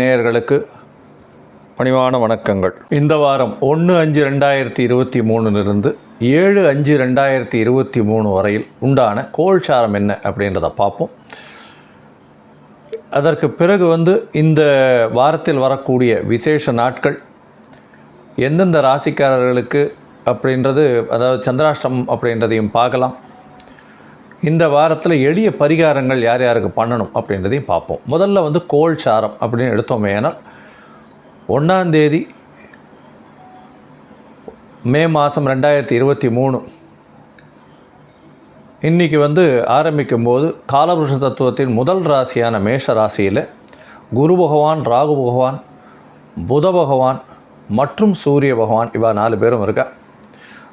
நேயர்களுக்கு பணிவான வணக்கங்கள். இந்த வாரம் ஒன்று அஞ்சு ரெண்டாயிரத்தி இருபத்தி மூணுலேருந்து ஏழு அஞ்சு ரெண்டாயிரத்தி இருபத்தி மூணு வரையில் உண்டான கோல்சாரம் என்ன அப்படின்றத பார்ப்போம். அதற்கு பிறகு வந்து இந்த வாரத்தில் வரக்கூடிய விசேஷ நாட்கள் எந்தெந்த ராசிக்காரர்களுக்கு அப்படின்றது அதாவது சந்திராஷ்டம் அப்படின்றதையும் பார்க்கலாம். இந்த வாரத்தில் எளிய பரிகாரங்கள் யார் யாருக்கு பண்ணணும் அப்படின்றதையும் பார்ப்போம். முதல்ல வந்து கோல் சாரம் அப்படின்னு எடுத்தோமே ஏன்னால் ஒன்றாந்தேதி மே மாதம் ரெண்டாயிரத்தி இருபத்தி மூணு. இன்றைக்கி வந்து ஆரம்பிக்கும் போது காலபுருஷ தத்துவத்தின் முதல் ராசியான மேஷ ராசியில் குரு பகவான் ராகு பகவான் புத பகவான் மற்றும் சூரிய பகவான் இவா நாலு பேரும் இருக்கா.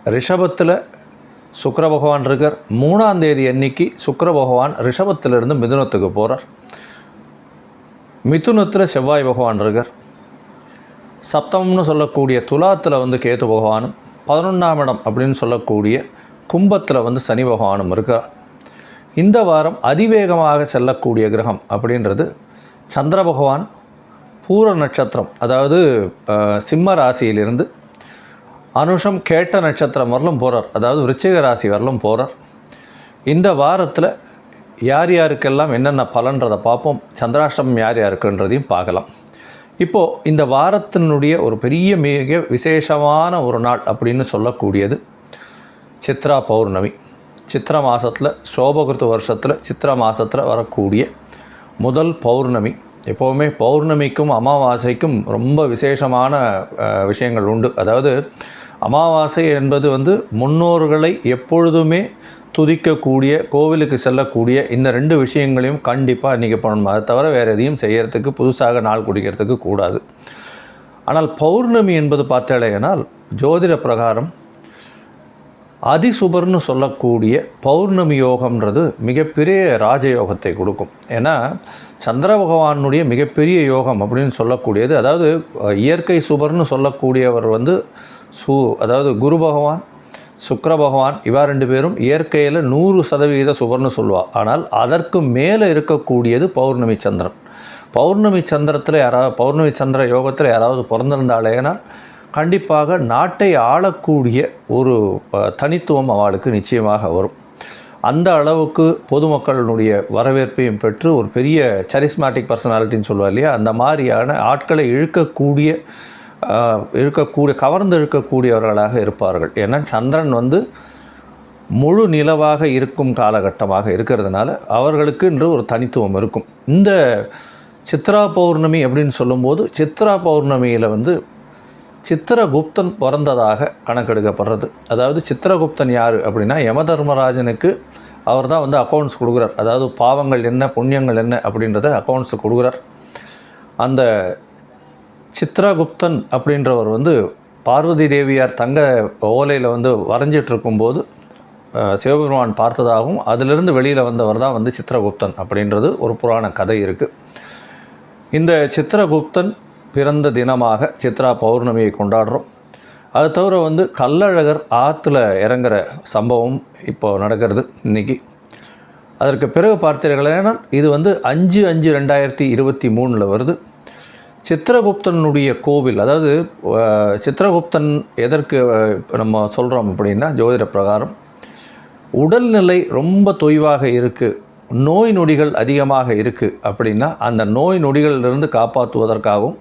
ரிஷபத்தில் சுக்கர பகவான் இருக்கார். மூணாம் தேதி அன்னைக்கு சுக்கர பகவான் ரிஷபத்திலிருந்து மிதுனத்துக்கு போகிறார் மிதுனத்தில் செவ்வாய் பகவான் இருக்கார். சப்தம்னு சொல்லக்கூடிய துலாத்தில் வந்து கேத்து பகவானும் பதினொன்றாம் இடம் அப்படின்னு சொல்லக்கூடிய கும்பத்தில் வந்து சனி பகவானும் இருக்கார். இந்த வாரம் அதிவேகமாக செல்லக்கூடிய கிரகம் அப்படின்றது சந்திர பகவான் பூர நட்சத்திரம் அதாவது சிம்ம ராசியிலிருந்து அனுஷம் கேட்ட நட்சத்திரம் வரலும் போகிறார் அதாவது விருச்சிக ராசி வரலும் போகிறார் இந்த வாரத்தில் யார் யாருக்கெல்லாம் என்னென்ன பலன்றதை பார்ப்போம். சந்திராஷ்டமம் யார் யாருக்குன்றதையும் பார்க்கலாம். இப்போது இந்த வாரத்தினுடைய ஒரு பெரிய மிக விசேஷமான ஒரு நாள் அப்படின்னு சொல்லக்கூடியது சித்ரா பௌர்ணமி. சித்ரா மாதத்தில் சோபகிருத்து வருஷத்தில் சித்ரா மாதத்தில் வரக்கூடிய முதல் பௌர்ணமி. எப்போவுமே பௌர்ணமிக்கும் அமாவாசைக்கும் ரொம்ப விசேஷமான விஷயங்கள் உண்டு. அதாவது அமாவாசை என்பது வந்து முன்னோர்களை எப்பொழுதுமே துதிக்கக்கூடிய கோவிலுக்கு செல்லக்கூடிய இந்த ரெண்டு விஷயங்களையும் கண்டிப்பாக இன்றைக்கி பண்ணணும். அதை தவிர வேறு எதையும் செய்கிறதுக்கு புதுசாக நாள் குடிக்கிறதுக்கு கூடாது. ஆனால் பௌர்ணமி என்பது பார்த்தாலேனால் ஜோதிட பிரகாரம் அதிசுபர்னு சொல்லக்கூடிய பௌர்ணமி யோகம்ன்றது மிகப்பெரிய ராஜயோகத்தை கொடுக்கும். ஏன்னா சந்திர பகவானுடைய மிகப்பெரிய யோகம் அப்படின்னு சொல்லக்கூடியது அதாவது இயற்கை சுபர்னு சொல்லக்கூடியவர் வந்து சு அதாவது குரு பகவான் சுக்கர பகவான் இவா ரெண்டு பேரும் இயற்கையில் நூறு சதவிகித சுவர்னு சொல்லுவாள் ஆனால் அதற்கு மேலே இருக்கக்கூடியது பௌர்ணமி சந்திரன். பௌர்ணமி சந்திரத்தில் யாராவது பௌர்ணமி சந்திர யோகத்தில் யாராவது பிறந்திருந்தாலேனா கண்டிப்பாக நாட்டை ஆளக்கூடிய ஒரு தனித்துவம் அவளுக்கு நிச்சயமாக வரும். அந்த அளவுக்கு பொதுமக்களினுடைய வரவேற்பையும் பெற்று ஒரு பெரிய சரிஸ்மேட்டிக் பர்சனாலிட்டின்னு சொல்லுவா இல்லையா? அந்த மாதிரியான ஆட்களை இழுக்கக்கூடிய இருக்கக்கூடிய இழுக்கக்கூடிய கவர்ந்து இழுக்கக்கூடியவர்களாக இருப்பார்கள். ஏன்னா சந்திரன் வந்து முழு நிலவாக இருக்கும் காலகட்டமாக இருக்கிறதுனால அவர்களுக்கு என்று ஒரு தனித்துவம் இருக்கும். இந்த சித்ரா பௌர்ணமி அப்படின்னு சொல்லும்போது சித்ரா பௌர்ணமியில் வந்து சித்திரகுப்தன் பிறந்ததாக கணக்கெடுக்கப்படுறது. அதாவது சித்திரகுப்தன் யார் அப்படின்னா யமதர்மராஜனுக்கு அவர் தான் வந்து அக்கௌண்ட்ஸ் கொடுக்குறார். அதாவது பாவங்கள் என்ன புண்ணியங்கள் என்ன அப்படின்றத அக்கௌண்ட்ஸ் கொடுக்குறார். அந்த சித்ரகுப்தன் அப்படின்றவர் வந்து பார்வதி தேவியார் தங்க ஓலையில் வந்து வரைஞ்சிட்ருக்கும்போது சிவபெருமான் பார்த்ததாகவும் அதிலிருந்து வெளியில் வந்தவர் தான் வந்து சித்திரகுப்தன் அப்படின்றது ஒரு புராண கதை இருக்குது இந்த சித்திரகுப்தன் பிறந்த தினமாக சித்ரா பௌர்ணமியை கொண்டாடுறோம். அது தவிர வந்து கள்ளழகர் ஆற்றுல இறங்குற சம்பவம் இப்போ நடக்கிறது இன்றைக்கி அதற்கு பிறகு பார்த்தீர்களேனா இது வந்து அஞ்சு அஞ்சு ரெண்டாயிரத்தி இருபத்தி மூணில் வருது. சித்திரகுப்தனுடைய கோவில் அதாவது சித்திரகுப்தன் எதற்கு நம்ம சொல்கிறோம் அப்படின்னா ஜோதிட பிரகாரம் உடல்நிலை ரொம்ப தொய்வாக இருக்குது நோய் நொடிகள் அதிகமாக இருக்குது அப்படின்னா அந்த நோய் நொடிகளிலிருந்து காப்பாற்றுவதற்காகவும்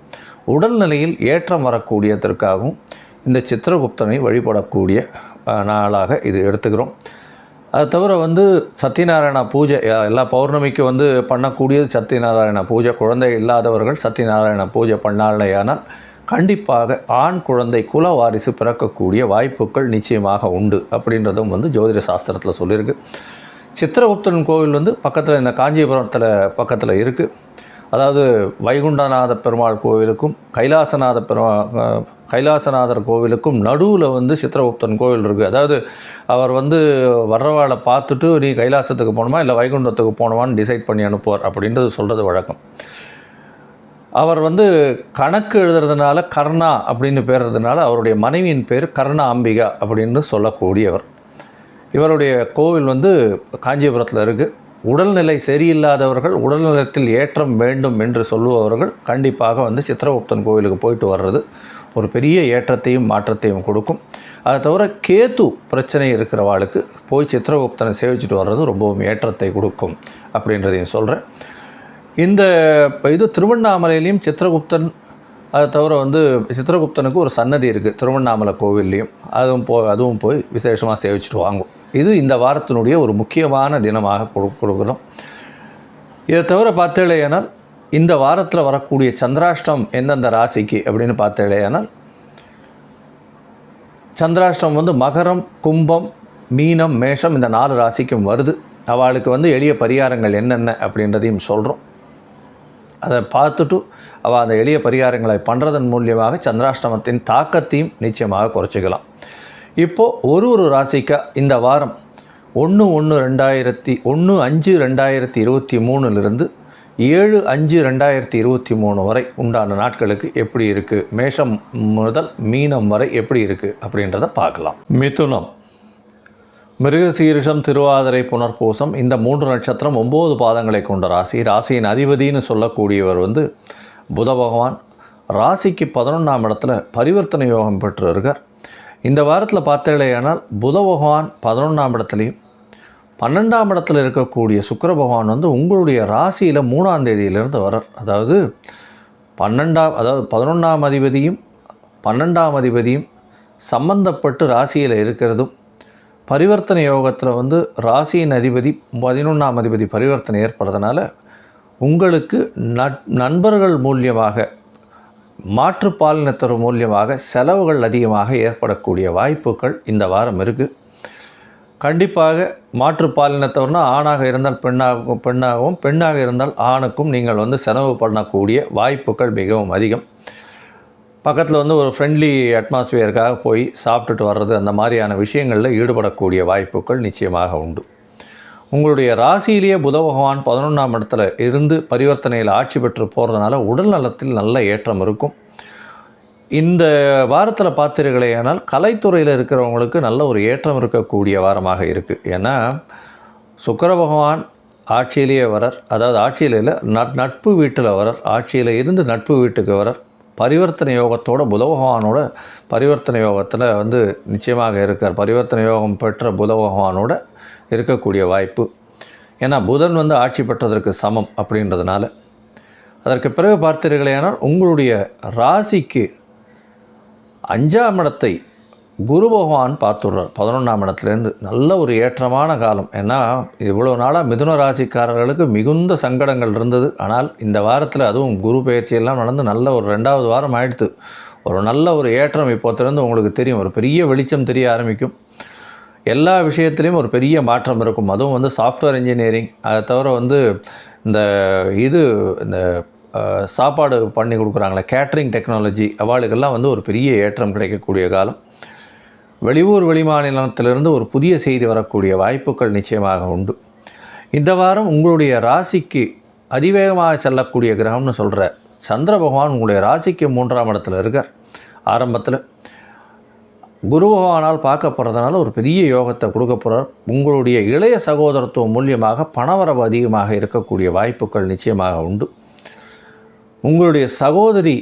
உடல்நிலையில் ஏற்றம் வரக்கூடியதற்காகவும் இந்த சித்திரகுப்தனை வழிபடக்கூடிய நாளாக இது எடுத்துக்கிறோம். அது தவிர வந்து சத்யநாராயண பூஜை எல்லா பௌர்ணமிக்கு வந்து பண்ணக்கூடியது சத்யநாராயண பூஜை. குழந்தை இல்லாதவர்கள் சத்யநாராயண பூஜை பண்ணாலேயானால் கண்டிப்பாக ஆண் குழந்தை குல வாரிசு பிறக்கக்கூடிய வாய்ப்புகள் நிச்சயமாக உண்டு அப்படின்றதும் வந்து ஜோதிட சாஸ்திரத்தில் சொல்லியிருக்கு. சித்திரகுப்தன் கோவில் வந்து பக்கத்தில் இந்த காஞ்சிபுரத்தில் பக்கத்தில் இருக்குது அதாவது வைகுண்டநாத பெருமாள் கோவிலுக்கும் கைலாசநாத பெருமா கைலாசநாதர் கோவிலுக்கும் நடுவில் வந்து சித்திரகுப்தன் கோவில் இருக்குது அதாவது அவர் வந்து வர்றவாளை பார்த்துட்டு நீ கைலாசத்துக்கு போகணுமா? இல்லை வைகுண்டத்துக்கு போகணுமான்னு டிசைட் பண்ணி அனுப்புவார் அப்படின்றது சொல்கிறது வழக்கம். அவர் வந்து கணக்கு எழுதுறதுனால கர்ணா அப்படின்னு பேர்றதுனால அவருடைய மனைவியின் பேர் கர்ணா அம்பிகா அப்படின்னு சொல்லக்கூடியவர். இவருடைய கோவில் வந்து காஞ்சிபுரத்தில் இருக்குது உடல்நிலை சரியில்லாதவர்கள் உடல்நலத்தில் ஏற்றம் வேண்டும் என்று சொல்லுபவர்கள் கண்டிப்பாக வந்து சித்திரகுப்தன் கோவிலுக்கு போயிட்டு வர்றது ஒரு பெரிய ஏற்றத்தையும் மாற்றத்தையும் கொடுக்கும். அதை தவிர கேத்து பிரச்சனை இருக்கிறவாளுக்கு போய் சித்திரகுப்தனை சேவிச்சுட்டு வர்றது ரொம்பவும் ஏற்றத்தை கொடுக்கும் அப்படின்றதையும் சொல்கிறேன் இந்த இது திருவண்ணாமலையிலையும் சித்திரகுப்தன் அதை தவிர வந்து சித்திரகுப்தனுக்கு ஒரு சன்னதி இருக்குது திருவண்ணாமலை கோவில்லையும். அதுவும் போ அதுவும் போய் விசேஷமாக சேவிச்சுட்டு வாங்கும். இது இந்த வாரத்தினுடைய ஒரு முக்கியமான தினமாக கொடு கொடுக்குறோம். இதை தவிர பார்த்தேழையானால் இந்த வாரத்தில் வரக்கூடிய சந்திராஷ்டம் எந்தெந்த ராசிக்கு அப்படின்னு பார்த்தேழையானால் சந்திராஷ்டம் வந்து மகரம் கும்பம் மீனம் மேஷம் இந்த நாலு ராசிக்கும் வருது. அவளுக்கு வந்து எளிய பரிகாரங்கள் என்னென்ன அப்படின்றதையும் சொல்கிறோம் அதை பார்த்துட்டு அவள் அந்த எளிய பரிகாரங்களை பண்ணுறதன் மூலியமாக சந்திராஷ்டமத்தின் தாக்கத்தையும் நிச்சயமாக குறைச்சிக்கலாம். இப்போது ஒரு ஒரு ராசிக்கா இந்த வாரம் ஒன்று ஒன்று ரெண்டாயிரத்தி ஒன்று அஞ்சு ரெண்டாயிரத்தி இருபத்தி மூணுலேருந்து ஏழு அஞ்சு ரெண்டாயிரத்தி இருபத்தி மூணு வரை உண்டான நாட்களுக்கு எப்படி இருக்குது மேஷம் முதல் மீனம் வரை எப்படி இருக்குது அப்படின்றத பார்க்கலாம். மிதுனம். மிருகசீரிஷம் திருவாதிரை புனர்பூசம் இந்த மூன்று நட்சத்திரம் ஒம்பது பாதங்களை கொண்ட ராசி. ராசியின் அதிபதின்னு சொல்லக்கூடியவர் வந்து புத பகவான். ராசிக்கு பதினொன்றாம் இடத்துல பரிவர்த்தனை யோகம் பெற்று இருக்கார் இந்த வாரத்தில் பார்த்தீங்களேயானால் புத பகவான் பதினொன்றாம் இடத்துலையும் பன்னெண்டாம் இடத்துல இருக்கக்கூடிய சுக்கர பகவான் வந்து உங்களுடைய ராசியில் மூணாம் தேதியிலிருந்து வரார். அதாவது பன்னெண்டாம் அதாவது பதினொன்றாம் அதிபதியும் பன்னெண்டாம் அதிபதியும் சம்பந்தப்பட்டு ராசியில் இருக்கிறதும் பரிவர்த்தனை யோகத்தில் வந்து ராசியின் அதிபதி பதினொன்றாம் அதிபதி பரிவர்த்தனை ஏற்படுறதுனால உங்களுக்கு நட் நண்பர்கள் மூலியமாக மாற்று பாலினத்தர் மூலியமாக செலவுகள் அதிகமாக ஏற்படக்கூடிய வாய்ப்புகள் இந்த வாரம் இருக்குது கண்டிப்பாக மாற்று ஆணாக இருந்தால் பெண்ணாகவும் பெண்ணாகவும் பெண்ணாக இருந்தால் ஆணுக்கும் நீங்கள் வந்து செலவு பண்ணக்கூடிய வாய்ப்புகள் மிகவும் அதிகம். பக்கத்தில் வந்து ஒரு ஃப்ரெண்ட்லி அட்மாஸ்பியருக்காக போய் சாப்பிட்டுட்டு வர்றது அந்த மாதிரியான விஷயங்களில் ஈடுபடக்கூடிய வாய்ப்புகள் நிச்சயமாக உண்டு. உங்களுடைய ராசியிலேயே புத பகவான் பதினொன்றாம் இடத்துல இருந்து பரிவர்த்தனையில் ஆட்சி பெற்று போகிறதுனால உடல் நலத்தில் நல்ல ஏற்றம் இருக்கும். இந்த வாரத்தில் பார்த்தீர்களேயானால் கலைத்துறையில் இருக்கிறவங்களுக்கு நல்ல ஒரு ஏற்றம் இருக்கக்கூடிய வாரமாக இருக்குது ஏன்னா சுக்கர பகவான் ஆட்சியிலேயே வரர் அதாவது ஆட்சியில் இல்லை நட் நட்பு வீட்டில் வரர் ஆட்சியில் இருந்து நட்பு வீட்டுக்கு வரர் பரிவர்த்தனை யோகத்தோட புத பகவானோட பரிவர்த்தனை யோகத்தில் வந்து நிச்சயமாக இருக்கார். பரிவர்த்தனை யோகம் பெற்ற புத பகவானோட இருக்கக்கூடிய வாய்ப்பு. ஏன்னா புதன் வந்து ஆட்சி பெற்றதற்கு சமம் அப்படின்றதுனால. அதற்கு பிறகு பார்த்தீர்களேனால் உங்களுடைய ராசிக்கு அஞ்சாம் இடத்தை குரு பகவான் பார்த்துடுறார். பதினொன்றாம் இடத்துலேருந்து நல்ல ஒரு ஏற்றமான காலம். ஏன்னா இவ்வளோ நாளாக மிதுன ராசிக்காரர்களுக்கு மிகுந்த சங்கடங்கள் இருந்தது. ஆனால் இந்த வாரத்தில் அதுவும் குரு பயிற்சியெல்லாம் நடந்து நல்ல ஒரு ரெண்டாவது வாரம் ஆயிடுத்து. ஒரு நல்ல ஒரு ஏற்றம் இப்போத்திலேருந்து உங்களுக்கு தெரியும். ஒரு பெரிய வெளிச்சம் தெரிய ஆரம்பிக்கும். எல்லா விஷயத்துலேயும் ஒரு பெரிய மாற்றம் இருக்கும். அதுவும் வந்து சாஃப்ட்வேர் இன்ஜினியரிங் அதை தவிர வந்து இந்த இது இந்த சாப்பாடு பண்ணி கொடுக்குறாங்களே கேட்ரிங் டெக்னாலஜி அவாளுக்கெல்லாம் வந்து ஒரு பெரிய ஏற்றம் கிடைக்கக்கூடிய காலம். வெளியூர் வெளிமாநிலத்திலிருந்து ஒரு புதிய செய்தி வரக்கூடிய வாய்ப்புகள் நிச்சயமாக உண்டு. இந்த வாரம் உங்களுடைய ராசிக்கு அதிவேகமாக செல்லக்கூடிய கிரகம்னு சொல்கிற சந்திர பகவான் உங்களுடைய ராசிக்கு மூன்றாம் இடத்துல இருக்கார். ஆரம்பத்தில் குரு பகவானால் பார்க்க போகிறதுனால ஒரு பெரிய யோகத்தை கொடுக்க போகிறார் உங்களுடைய இளைய சகோதரத்துவம் மூலியமாக பணவரவு அதிகமாக இருக்கக்கூடிய வாய்ப்புகள் நிச்சயமாக உண்டு. உங்களுடைய சகோதரி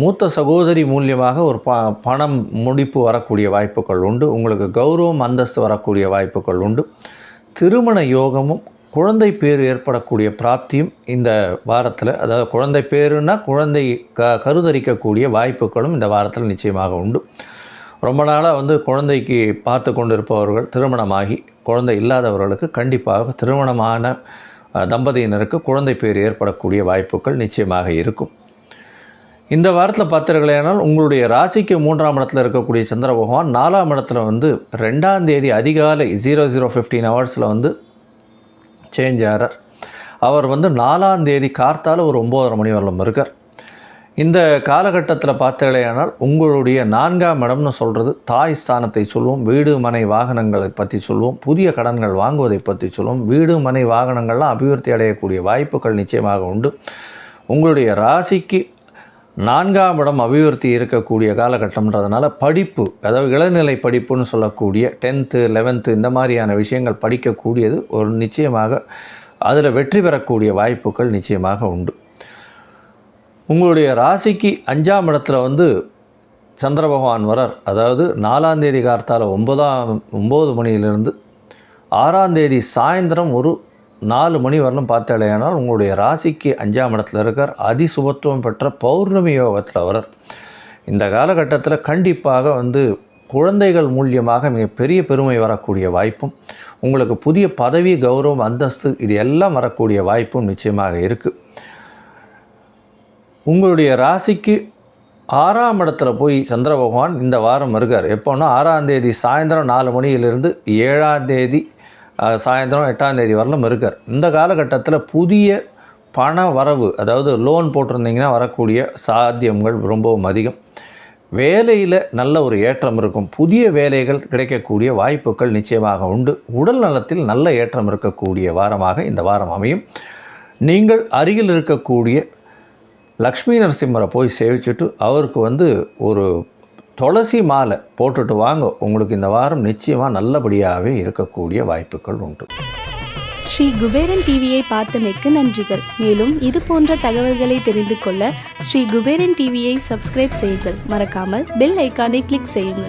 மூத்த சகோதரி மூலியமாக ஒரு ப பணம் முடிப்பு வரக்கூடிய வாய்ப்புகள் உண்டு. உங்களுக்கு கௌரவம் அந்தஸ்து வரக்கூடிய வாய்ப்புகள் உண்டு. திருமண யோகமும் குழந்தை பேர் ஏற்படக்கூடிய பிராப்தியும் இந்த வாரத்தில் அதாவது குழந்தை பேருன்னா குழந்தை க கருதரிக்கக்கூடிய வாய்ப்புகளும் இந்த வாரத்தில் நிச்சயமாக உண்டு. ரொம்ப நாளாக வந்து குழந்தைக்கு பார்த்து கொண்டிருப்பவர்கள் திருமணமாகி குழந்தை இல்லாதவர்களுக்கு கண்டிப்பாக திருமணமான தம்பதியினருக்கு குழந்தை பேர் ஏற்படக்கூடிய வாய்ப்புகள் நிச்சயமாக இருக்கும். இந்த வாரத்தில் பார்த்தீர்களேனால் உங்களுடைய ராசிக்கு மூன்றாம் இடத்துல இருக்கக்கூடிய சந்திர பகவான் நாலாம் இடத்துல வந்து ரெண்டாம் தேதி அதிகாலை ஜீரோ ஜீரோ ஃபிஃப்டீன் ஹவர்ஸில் வந்து சேஞ்ச் ஆகிறார் அவர் வந்து நாலாம் தேதி கார்த்தால ஒரு ஒம்போதரை மணி வரலும் இருக்கார். இந்த காலகட்டத்தில் பார்த்தீங்களேயானால் உங்களுடைய நான்காம் இடம்னு சொல்கிறது தாய் ஸ்தானத்தை சொல்லுவோம் வீடு மனை வாகனங்களை பற்றி சொல்லுவோம் புதிய கடன்கள் வாங்குவதை பற்றி சொல்லுவோம் வீடு மனை வாகனங்கள்லாம் அபிவிருத்தி அடையக்கூடிய வாய்ப்புகள் நிச்சயமாக உண்டு. உங்களுடைய ராசிக்கு நான்காம் இடம் அபிவிருத்தி இருக்கக்கூடிய காலகட்டம்ன்றதுனால படிப்பு அதாவது இளநிலை படிப்புன்னு சொல்லக்கூடிய டென்த்து லெவன்த்து இந்த மாதிரியான விஷயங்கள் படிக்கக்கூடியது ஒரு நிச்சயமாக அதில் வெற்றி பெறக்கூடிய வாய்ப்புகள் நிச்சயமாக உண்டு. உங்களுடைய ராசிக்கு அஞ்சாம் இடத்துல வந்து சந்திர பகவான் வரார். அதாவது நாலாம் தேதி கார்த்தால ஒன்பதாம் ஒம்பது மணியிலிருந்து ஆறாம் தேதி சாயந்தரம் ஒரு நாலு மணி வரலும் பார்த்தாலேயானால் உங்களுடைய ராசிக்கு அஞ்சாம் இடத்துல இருக்கார். அதிசுபத்துவம் பெற்ற பௌர்ணமி யோகத்தில் வரார். இந்த காலகட்டத்தில் கண்டிப்பாக வந்து குழந்தைகள் மூலியமாக மிகப்பெரிய பெருமை வரக்கூடிய வாய்ப்பும் உங்களுக்கு புதிய பதவி கௌரவம் அந்தஸ்து இது எல்லாம் வரக்கூடிய வாய்ப்பும் நிச்சயமாக இருக்குது உங்களுடைய ராசிக்கு ஆறாம் இடத்துல போய் சந்திர பகவான் இந்த வாரம் இருக்கார். எப்போன்னா ஆறாம் தேதி சாயந்தரம் நாலு மணியிலிருந்து ஏழாம் தேதி சாயந்தரம் எட்டாம் தேதி வரலும் இருக்கார். இந்த காலகட்டத்தில் புதிய பண வரவு அதாவது லோன் போட்டிருந்தீங்கன்னா வரக்கூடிய சாத்தியங்கள் ரொம்பவும் அதிகம். வேலையில் நல்ல ஒரு ஏற்றம் இருக்கும். புதிய வேலைகள் கிடைக்கக்கூடிய வாய்ப்புகள் நிச்சயமாக உண்டு. உடல் நலத்தில் நல்ல ஏற்றம் இருக்கக்கூடிய வாரமாக இந்த வாரம் அமையும். நீங்கள் அருகில் இருக்கக்கூடிய லக்ஷ்மி நரசிம்மரை போய் சேவிச்சுட்டு அவருக்கு வந்து ஒரு துளசி மாலை போட்டுட்டு வாங்க. உங்களுக்கு இந்த வாரம் நிச்சயமாக நல்லபடியாகவே இருக்கக்கூடிய வாய்ப்புகள் உண்டு. ஸ்ரீ குபேரன் டிவியை பார்த்தமைக்கு நன்றிகள். மேலும் இது போன்ற தகவல்களை தெரிந்து கொள்ள ஸ்ரீ குபேரன் டிவியை சப்ஸ்கிரைப் செய்யுங்கள். மறக்காமல் பெல் ஐக்கானை கிளிக் செய்யுங்கள்.